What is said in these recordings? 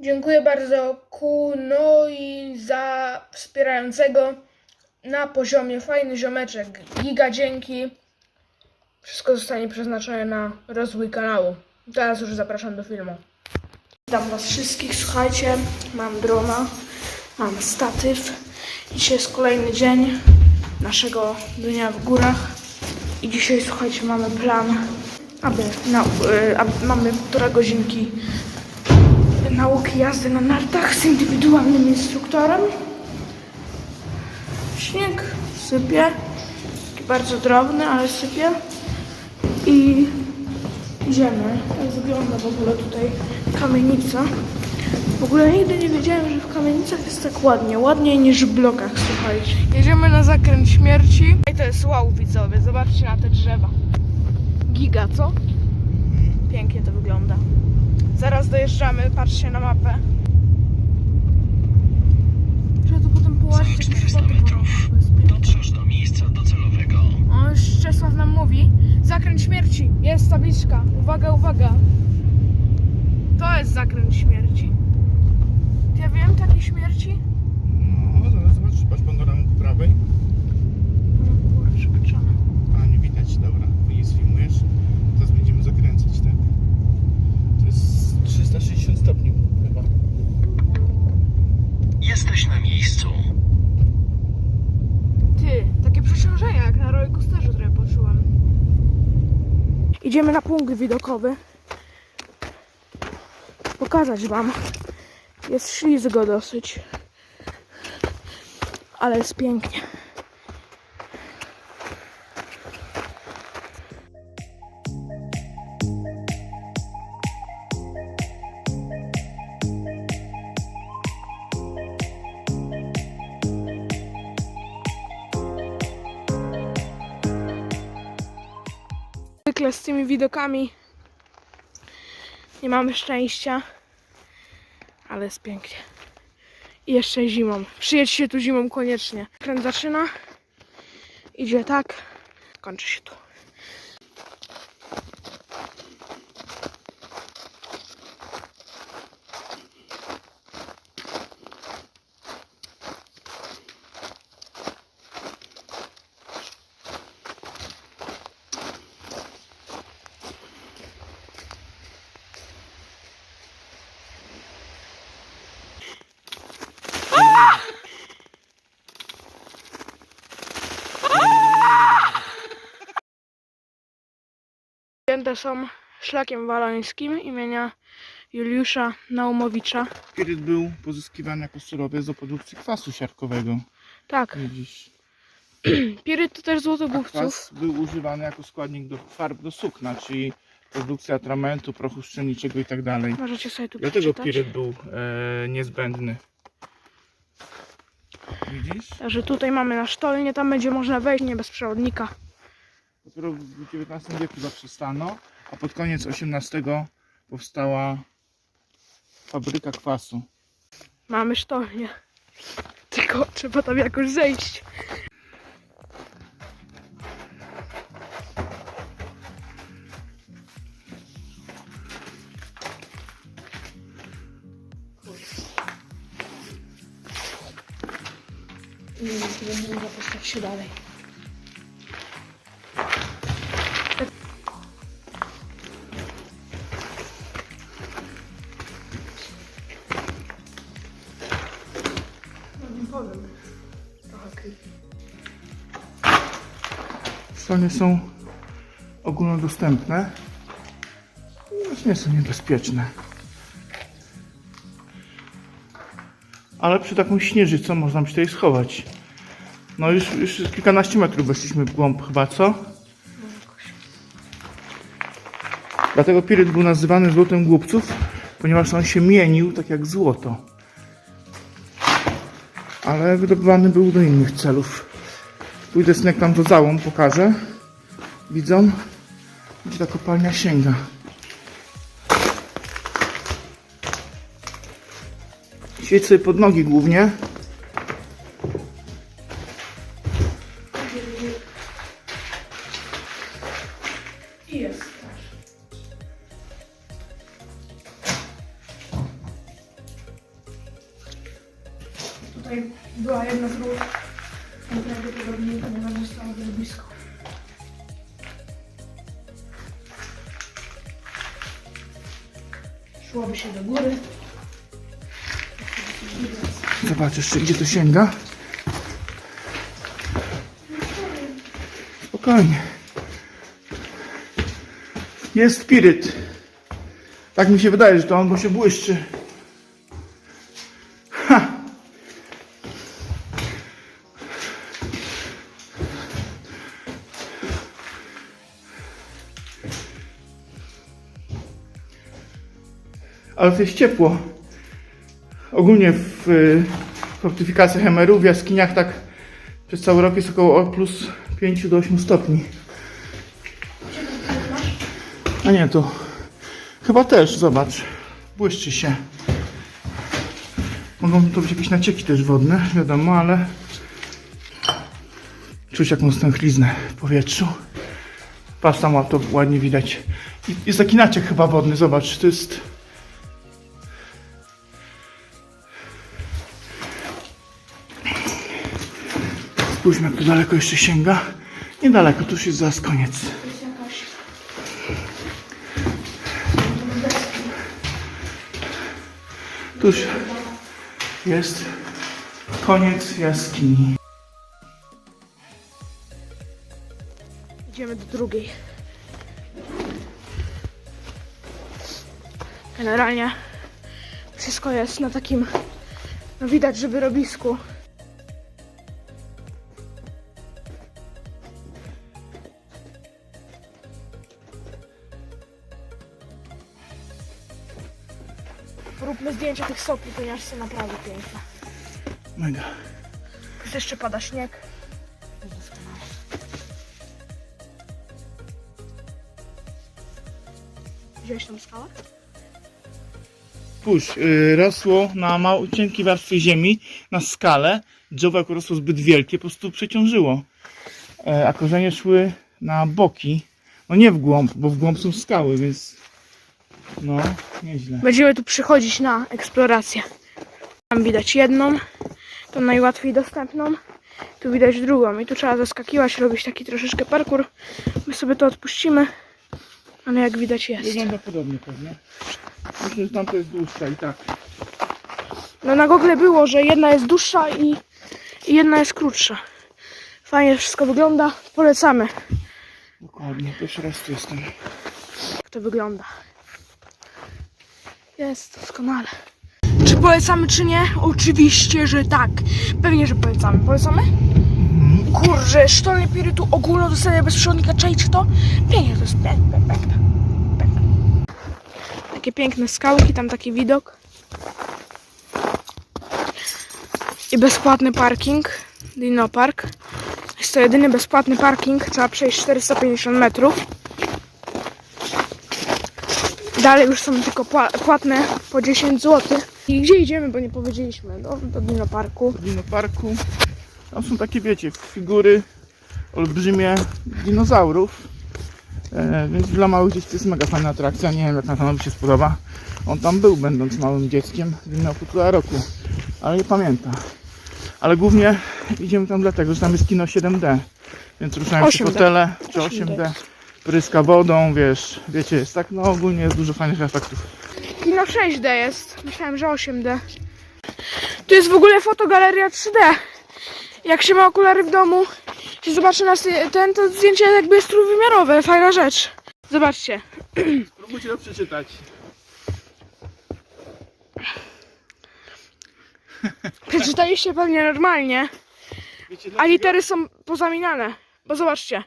Dziękuję bardzo Kunoi za wspierającego na poziomie fajny ziomeczek. Giga dzięki. Wszystko zostanie przeznaczone na rozwój kanału. Teraz już zapraszam do filmu. Witam was wszystkich, słuchajcie, mam drona, mam statyw. Dzisiaj jest kolejny dzień naszego dnia w górach. I dzisiaj, słuchajcie, mamy plan, aby, na, y, aby mamy półtora godzinki nauki jazdy na nartach z indywidualnym instruktorem. Śnieg sypie, bardzo drobny, ale sypie. I idziemy. Tak wygląda w ogóle tutaj kamienica. W ogóle nigdy nie wiedziałem, że w kamienicach jest tak ładnie. Ładniej niż w blokach, słuchajcie. Jedziemy na zakręt śmierci. I to jest wow, widzowie. Zobaczcie na te drzewa. Giga, co? To. Zaraz dojeżdżamy, patrzcie na mapę. Trzeba tu potem połazić Za jakieś 400 foty metrów to dotrzesz do miejsca docelowego. O, już Czesław nam mówi. Zakręt śmierci. Jest tabliczka. Uwaga, uwaga. To jest zakręt śmierci. Ja wiem taki śmierci? No, zaraz zobaczysz, patrz panoramę po prawej. O kurczę, pieczone. A, nie widać, dobra, bo nie sfilmujesz. Teraz będziemy zakręcać, tak? To jest 360 stopni chyba. Jesteś na miejscu. Ty, takie przeciążenie jak na rollercoasterze trochę poczułem. Idziemy na punkt widokowy. Pokazać wam. Jest ślizgo dosyć. Ale jest pięknie. Zwykle z tymi widokami nie mamy szczęścia, ale jest pięknie. I jeszcze zimą. Przyjedź się tu zimą koniecznie. Kręt zaczyna, idzie tak, kończy się tu. Wzięte są szlakiem walońskim imienia Juliusza Naumowicza. Spiryt był pozyskiwany jako surowiec do produkcji kwasu siarkowego. Tak, Widzisz? piryt to też złotogłówców. kwas był używany jako składnik do farb do sukna, czyli produkcja atramentu, prochu pszeniczego i tak dalej. Możecie sobie tu Dlatego przeczytać. piryt był e, niezbędny. Widzisz? Także tutaj mamy na sztolnię, tam będzie można wejść nie bez przewodnika. Dopiero w XIX wieku zaprzestano, a pod koniec XVIII powstała fabryka kwasu. Mamy sztolnię. Tylko trzeba tam jakoś zejść. Nie wiem, czy będziemy zapuszczać się dalej. Stronie są ogólnodostępne. Choć nie są niebezpieczne. Ale przy taką śnieżycą można by się tutaj schować. No już, już kilkanaście metrów weszliśmy w głąb chyba, co? Dlatego piryt był nazywany złotem głupców, ponieważ on się mienił tak jak złoto. Ale wydobywany był do innych celów. Pójdę synek tam do załą, pokażę. Widzą? Gdzie ta kopalnia sięga. Świeć sobie pod nogi głównie. Szłoby się do góry. Zobacz jeszcze, gdzie to sięga. Spokojnie. Jest spiryt. Tak mi się wydaje, że to on, bo się błyszczy. Ale to jest ciepło. Ogólnie w fortyfikacjach MRU w jaskiniach tak przez cały rok jest około plus 5 do 8 stopni. A nie, to chyba też, zobacz, błyszczy się. Mogą to być jakieś nacieki też wodne, wiadomo, ale czuć jakąś stęchliznę w powietrzu. Patrz tam to ładnie widać. Jest taki naciek chyba wodny, zobacz, to jest... Spójrzmy, jak tu daleko jeszcze sięga. Niedaleko, tu już jest zaraz koniec. jest jakaś... Tu już jest koniec jaskini. Idziemy do drugiej. Generalnie wszystko jest na takim, no widać, że wyrobisku. Tych sopli, ponieważ są naprawdę piękne. Mega. Plus jeszcze pada śnieg. Wziąłeś tą skałę? Spójrz, y, rosło na mał, cienkiej warstwie ziemi, na skale. Drzewo jako rosło zbyt wielkie, po prostu przeciążyło. E, a korzenie szły na boki. No nie w głąb, bo w głąb są skały, więc no, nieźle. Będziemy tu przychodzić na eksplorację. Tam widać jedną, tą najłatwiej dostępną. Tu widać drugą i tu trzeba zaskakiwać, robić taki troszeczkę parkour. My sobie to odpuścimy, ale jak widać jest. Wygląda podobnie pewnie. Myślę, że tamto jest dłuższa i tak. No na Google było, że jedna jest dłuższa i, i jedna jest krótsza. Fajnie wszystko wygląda, polecamy. Dokładnie, pierwszy raz tu jestem. Jak to wygląda. Jest doskonale. Czy polecamy, czy nie? Oczywiście, że tak. Pewnie, że polecamy. Polecamy? Kurczę, sztolnie pirytu ogólnodostępne bez przewodnika, czajcie to? Pięknie, to jest piękne. Takie piękne skałki, tam taki widok. I bezpłatny parking, Dino Park. Jest to jedyny bezpłatny parking, trzeba przejść 450 metrów. Dalej już są tylko pła- płatne po 10 zł. I gdzie idziemy, bo nie powiedzieliśmy? Do, do Dino Parku. w dinoparku. Tam są takie, wiecie, figury olbrzymie dinozaurów. E, więc dla małych dzieci to jest mega fajna atrakcja. Nie wiem, jak Natanowi się spodoba. On tam był, będąc małym dzieckiem. Miał półtora roku, ale nie pamięta. Ale głównie idziemy tam dlatego, że tam jest kino 7D. Więc ruszają się 8D. fotele, czy 8D. 8D. Pryska wodą, wiesz, wiecie, jest tak, no ogólnie jest dużo fajnych efektów. Kino 6D jest. Myślałem, że 8D. Tu jest w ogóle fotogaleria 3D. Jak się ma okulary w domu, się zobaczy na ten, to zdjęcie jakby jest trójwymiarowe. Fajna rzecz. Zobaczcie. Spróbujcie to przeczytać. Przeczytaliście pewnie normalnie, Wiecie, a dlaczego? litery są pozaminane. Bo zobaczcie.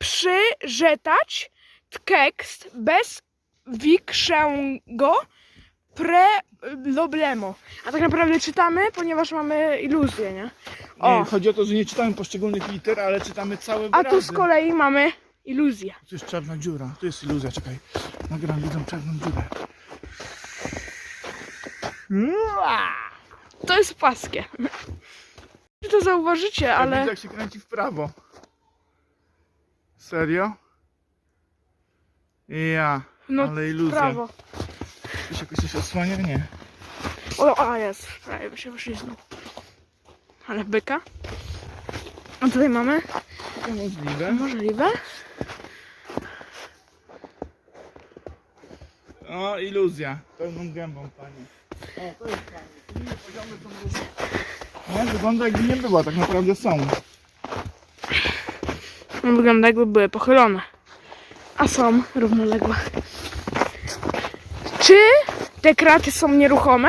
Przyrzeczać tekst bez większego problemu. A tak naprawdę czytamy, ponieważ mamy iluzję, nie? O. Nie, chodzi o to, że nie czytamy poszczególnych liter, ale czytamy całe A wyrazy. tu z kolei mamy iluzję. Tu jest czarna dziura. Tu jest iluzja, czekaj. Nagram widzą czarną dziurę. To jest płaskie. Czy to zauważycie, Ale... jak się kręci w prawo. Serio? Ja, no ale iluzja. prawo. Się jakoś coś osłania? Nie. O, a jest, prawie się wyśliznął. ale byka. A tutaj mamy To możliwe. możliwe. O, iluzja. Pełną gębą, panie. O, to jest fajnie. Tu inne poziomy są różne. Nie, wygląda jakby nie było, tak naprawdę są. No, Wygląda jakby były pochylone. A są równoległe. Czy te kraty są nieruchome?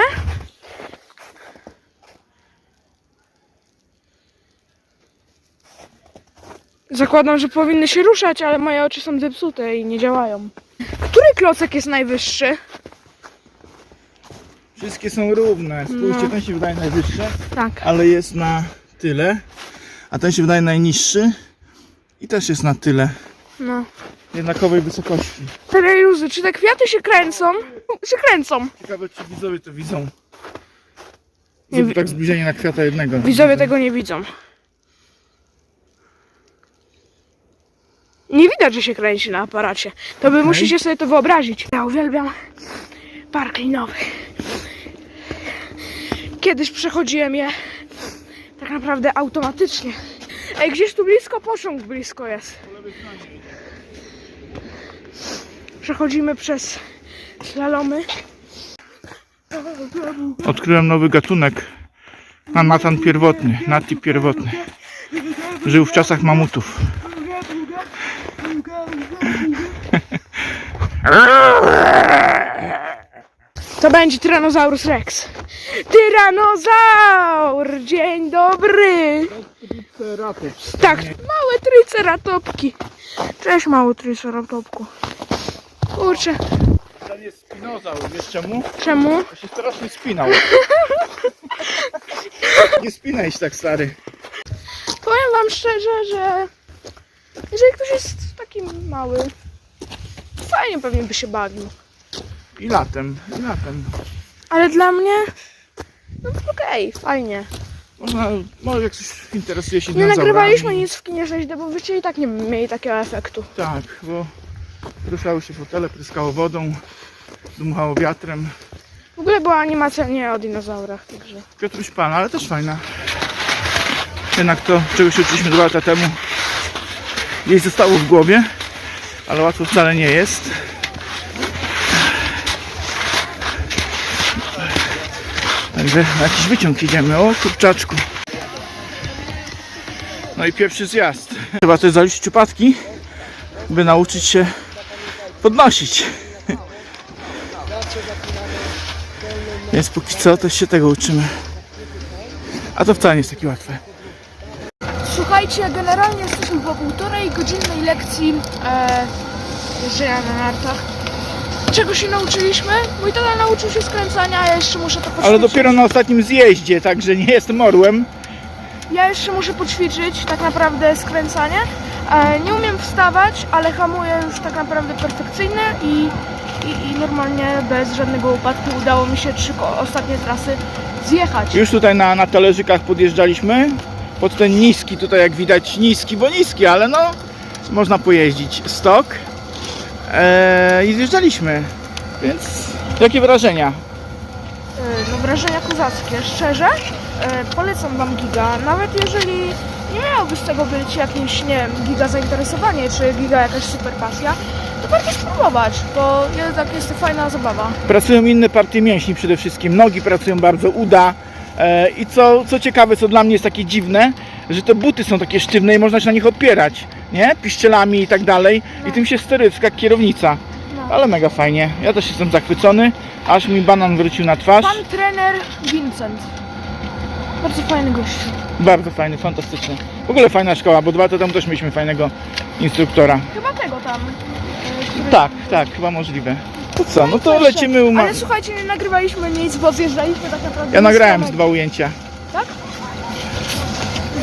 Zakładam, że powinny się ruszać, ale moje oczy są zepsute i nie działają. Który klocek jest najwyższy? Wszystkie są równe. Spójrzcie, No. ten się wydaje najwyższy, Tak. ale jest na tyle. A ten się wydaje najniższy. I też jest na tyle. No. Jednakowej wysokości. Te iluzy, czy te kwiaty się kręcą? Się kręcą. Ciekawe, czy widzowie to widzą. Nie Zrób wi- tak zbliżenie na kwiata jednego. Widzowie tego nie widzą. Nie widać, że się kręci na aparacie. To wy musicie sobie to wyobrazić. Ja uwielbiam park linowy. Kiedyś przechodziłem je tak naprawdę automatycznie. Ej, gdzieś tu blisko pociąg blisko jest. Przechodzimy przez slalomy. Odkryłem nowy gatunek. Manatan pierwotny, nati pierwotny. Żył w czasach mamutów. To będzie Tyrannosaurus Rex. Tyranozaur! Dzień dobry! Tak, małe triceratopki. Cześć, mały triceratopku. Kurczę, Ten jest spinozaur, wiesz czemu? czemu? To się strasznie spinał. Nie spinaj się tak stary. Powiem wam szczerze, że jeżeli ktoś jest taki mały, fajnie pewnie by się bawił. I latem, i latem. Ale dla mnie, no okej, fajnie. Można, może jak ktoś interesuje się Nie dinozaurami. nagrywaliśmy nic w kinie 6D, bo byście i tak nie mieli takiego efektu. Tak, bo ruszały się fotele, pryskało wodą, dmuchało wiatrem. W ogóle była animacja nie o dinozaurach, także... Piotruś Pan, ale też fajna. Jednak to, czego się uczyliśmy dwa lata temu, gdzieś zostało w głowie, ale łatwo wcale nie jest. Także jakiś wyciąg idziemy. O, kurczaczku. No i pierwszy zjazd. Trzeba też zaliczyć upadki, by nauczyć się podnosić. Więc póki co to się tego uczymy. A to wcale nie jest takie łatwe. Słuchajcie, generalnie jesteśmy po półtorej godzinnej lekcji e, jeżdżenia na nartach. Czego się nauczyliśmy? Mój tata nauczył się skręcania, a ja jeszcze muszę to poćwiczyć. Ale dopiero na ostatnim zjeździe, także nie jestem orłem. Ja jeszcze muszę poćwiczyć tak naprawdę skręcanie. E, nie umiem wstawać, ale hamuję już tak naprawdę perfekcyjnie i, i, i normalnie bez żadnego upadku udało mi się trzy ko- ostatnie trasy zjechać. Już tutaj na, na talerzykach podjeżdżaliśmy. Pod ten niski, tutaj jak widać niski, bo niski, ale no można pojeździć stok. Eee, I zjeżdżaliśmy. Więc jakie wrażenia? E, No wrażenia kozackie. Szczerze, e, polecam Wam Giga. Nawet jeżeli nie miałoby z tego być jakimś, nie wiem, giga zainteresowanie, czy giga jakaś super pasja, to warto spróbować, bo jednak jest to fajna zabawa. Pracują inne partie mięśni przede wszystkim. Nogi pracują bardzo, uda. E, I co, co ciekawe, co dla mnie jest takie dziwne, że te buty są takie sztywne i można się na nich opierać, nie? Piszczelami i tak dalej. I tym się stery jak kierownica. No. Ale mega fajnie. Ja też jestem zachwycony. Aż mi banan wrócił na twarz. Pan trener Vincent. Bardzo fajny gość. Bardzo fajny, fantastyczny. W ogóle fajna szkoła, bo dwa lata temu też mieliśmy fajnego instruktora. Chyba tego tam. e, który- Tak, tak, chyba możliwe. To co, no to lecimy u ma... Ale słuchajcie, nie nagrywaliśmy nic, bo zjeżdżaliśmy tak naprawdę Ja nagrałem z dwa ujęcia. Tak?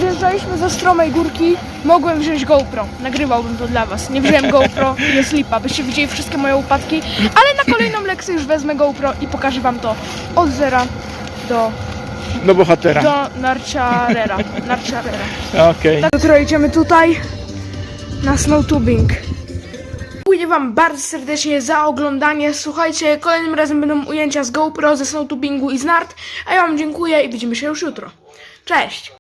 Zjeżdżaliśmy ze stromej górki, mogłem wziąć GoPro, nagrywałbym to dla was. Nie wziąłem GoPro, jest lipa, byście widzieli wszystkie moje upadki, ale na kolejną lekcję już wezmę GoPro i pokażę wam to od zera do, Do bohatera. do narciarera. narciarera. Okej. Tak, jutro idziemy tutaj na snowtubing. Dziękuję Wam bardzo serdecznie za oglądanie. Słuchajcie, kolejnym razem będą ujęcia z GoPro, ze snowtubingu i z nart. A ja Wam dziękuję i widzimy się już jutro. Cześć!